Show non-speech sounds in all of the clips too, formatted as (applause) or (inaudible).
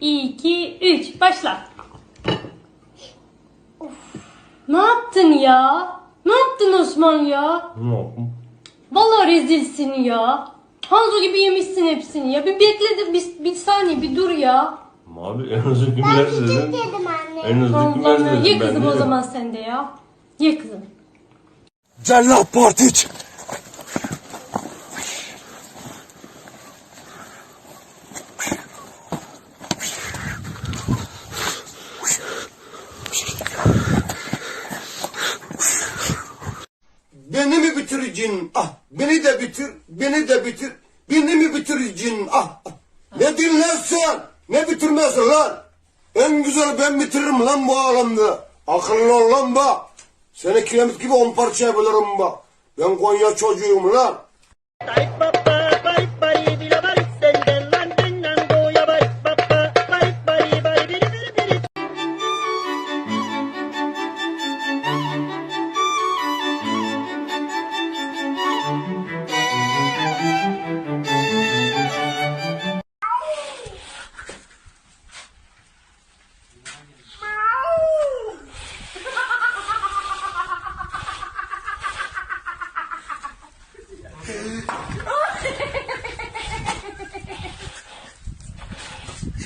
İki, üç, başla. Of, ne yaptın ya? Ne yaptın Osman ya? Ne yaptım? Vallahi rezilsin ya. Hanzo gibi yemişsin hepsini ya. Bir bekle de bir, bir saniye bir dur ya. Abi en az hükümler dedim. dedim anne. En az hükümler Allah dedim. ye ben kızım o zaman sen de ya. Ye kızım. Cellat Partiç. Beni mi bitireceksin? Ah, beni de bitir, beni de bitir. Beni mi bitireceksin? Ah, ah. ne dinlersen, ne bitirmezsin lan? En güzel ben bitiririm lan bu alemde. Akıllı ol lan bak. Seni kiremit gibi on parçaya bölerim bak. Ben Konya çocuğuyum lan.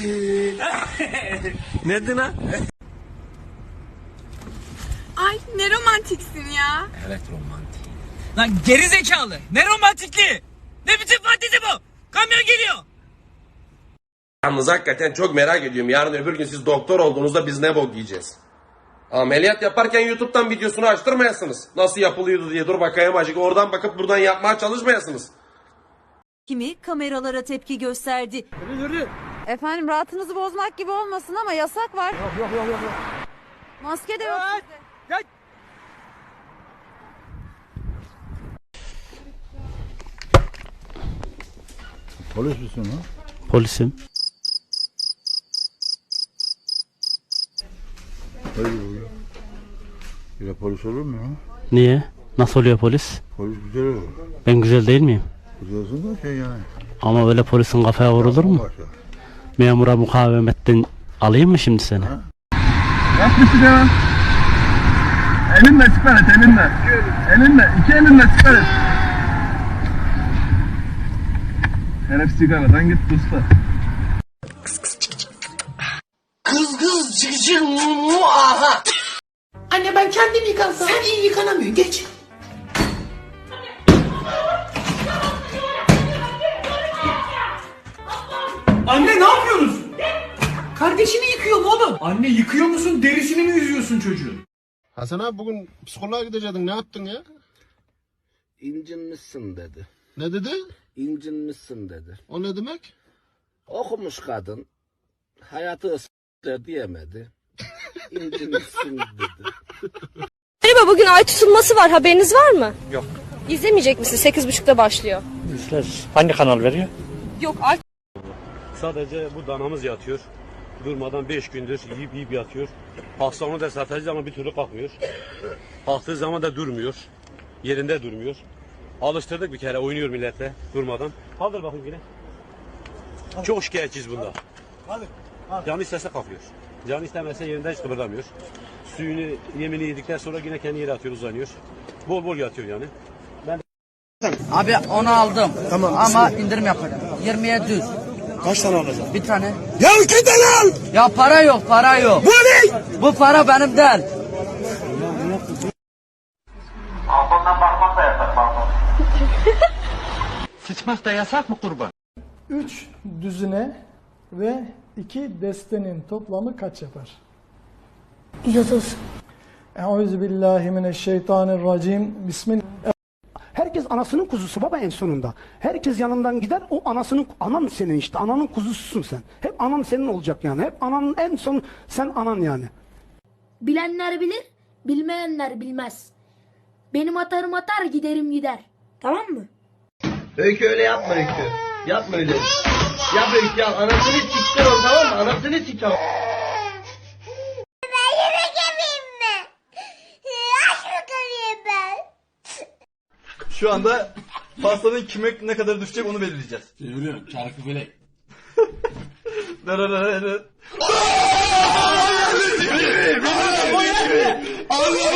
(laughs) Ay ne romantiksin ya. Lan geri zekalı. Ne romantikliği? Ne biçim fantezi bu? Kamyon geliyor. Yalnız hakikaten çok merak ediyorum. Yarın öbür gün siz doktor olduğunuzda biz ne bok yiyeceğiz? Ameliyat yaparken YouTube'dan videosunu açtırmayasınız. Nasıl yapılıyordu diye dur bakayım acık. Oradan bakıp buradan yapmaya çalışmayasınız. Kimi kameralara tepki gösterdi. Efendim rahatınızı bozmak gibi olmasın ama yasak var. Yok yok yok yok. Maske de yok sizde. Polis misin lan? Polisim. Hayır olur. Yine polis olur mu ya? Niye? Nasıl oluyor polis? Polis güzel olur. Ben güzel değil miyim? Güzelsin de şey yani. Ama böyle polisin kafaya vurulur mu? Başka. Memura mukavemetten alayım mı şimdi seni? Elinle siper et elinle. Elinle. iki elinle siper et. Herif sigaradan gitti usta. Kız kız mu mu aha. Anne ben kendim yıkansam. Sen iyi yıkanamıyorsun geç. Anne ne yapıyorsunuz? Kardeşini yıkıyorum oğlum. Anne yıkıyor musun derisini mi yüzüyorsun çocuğun? Hasan abi bugün psikoloğa gidecektin ne yaptın ya? İncinmişsin dedi. Ne dedi? İncinmişsin dedi. O ne demek? Okumuş kadın. Hayatı ıs**tır diyemedi. İncinmişsin dedi. Merhaba bugün ay tutulması var haberiniz var mı? Yok. İzlemeyecek misiniz? 8.30'da başlıyor. Hangi kanal veriyor? Yok ay Sadece bu danamız yatıyor. Durmadan 5 gündür yiyip yiyip yatıyor. Kalksa onu da satacağız ama bir türlü kalkmıyor. Kalktığı zaman da durmuyor. Yerinde durmuyor. Alıştırdık bir kere oynuyor milletle durmadan. Kaldır bakayım yine. Çok şikayetçiyiz bunda. Canı istese kalkıyor. Canı istemezse yerinden hiç kıpırdamıyor. Suyunu, yemini yedikten sonra yine kendi yere atıyor, uzanıyor. Bol bol yatıyor yani. Abi onu aldım. Tamam. Ama indirim yaparım. 20'ye düz. Kaç tane alacağım? Bir tane. Ya iki tane al! Ya para yok para yok. Bu ne? Bu para benim değil. Sıçmak da yasak mı kurban? 3 düzine ve 2 destenin toplamı kaç yapar? 130. Euzubillahimineşşeytanirracim. Bismillah. Herkes anasının kuzusu baba en sonunda. Herkes yanından gider o anasının anan senin işte ananın kuzususun sen. Hep anan senin olacak yani. Hep ananın en son sen anan yani. Bilenler bilir, bilmeyenler bilmez. Benim atarım atar, giderim gider. Tamam mı? Öykü öyle yapma Öykü. Yapma öyle. Yap Öykü ya anasını siktir ol tamam mı? Anasını siktir ol. Ben yemek yemeyeyim mi? Aç bakalım ben. Şu anda pastanın kime ne kadar düşecek onu belirleyeceğiz. Söylüyorum çarkı felek.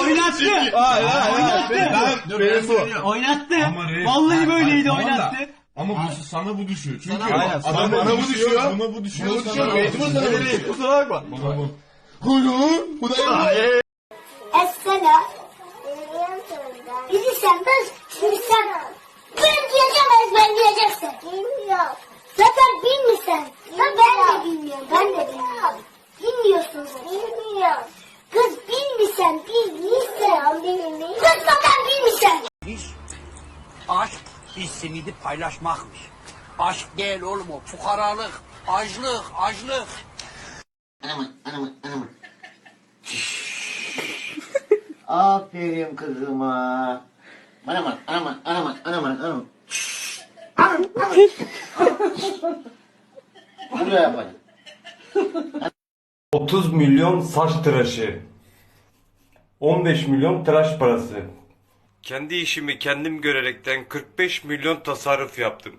Oynattı. Hayır hayır hayır. Dur, Benim ben bu. Oynattı. Ama reis- Vallahi böyleydi Tamam da- oynattı. Ama bu, sana bu düşüyor. Çünkü Aynen, sana adam bu bana bu düşüyor, düşüyor. Buna bu düşüyor. Bu sana düşüyor. bu Mecbur sana düşüyor. vereyim. Kusura bakma. Bana bu. Bu da Essela. Bilirsen ben şimdi sen ben diyeceğim ezberleyeceksin. Bilmiyorum. Zaten bilmişsen. Ya ben de bilmiyorum. Ben de bilmiyorum. Bilmiyorsun sen. Bilmiyorum. Kız bilmişsen bilmişsen. Bilmiyorum. Kız zaten bilmişsen. Aşk bir simidi paylaşmakmış. Aşk değil oğlum o. Fukaralık, açlık, açlık. (laughs) Aferin kızıma. Bana bak, ana bak, ana bak, ana bak, ana bak. (laughs) Buraya yapalım. 30 milyon saç tıraşı. 15 milyon tıraş parası. Kendi işimi kendim görerekten 45 milyon tasarruf yaptım.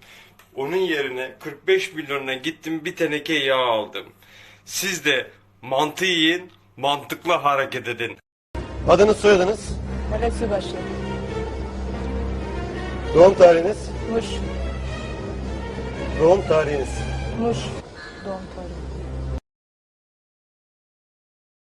Onun yerine 45 milyonuna gittim bir teneke yağ aldım. Siz de mantı yiyin, mantıklı hareket edin. Adınız soyadınız? Evet Subaşı. Doğum tarihiniz? Muş. Doğum tarihiniz. Muş. Doğum tarihi.